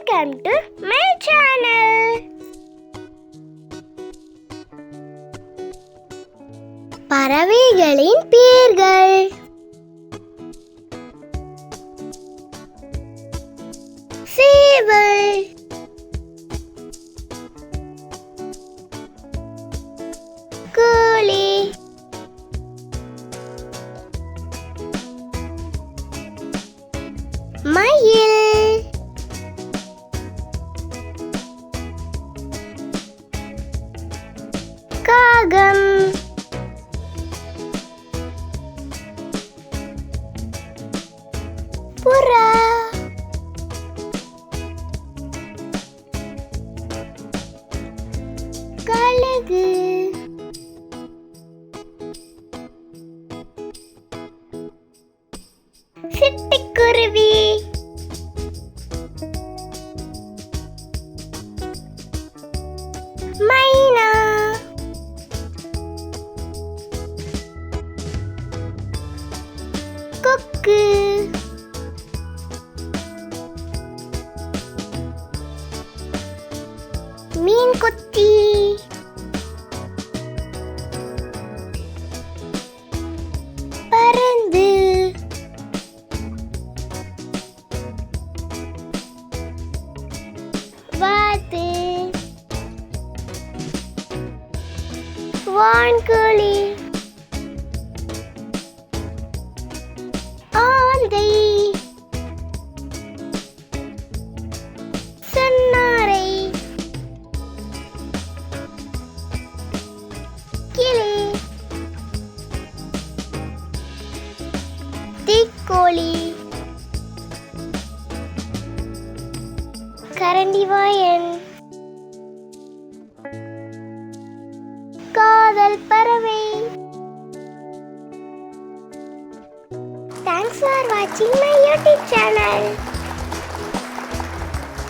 Welcome to my channel பறவைகளின் பேர்கள். சேவல். கோழி. மயில். புறா. கழுகு. சிட்டுக்குருவி. மைனா. கொக்கு. மீன் கொத்தி பறந்து வாத்து. வான்கோழி. தீக்கோழி கரண்டிவாயன் காதல் பறவை. தேங்க்ஸ் ஃபார் வாட்சிங் மை யூடியூப் சேனல்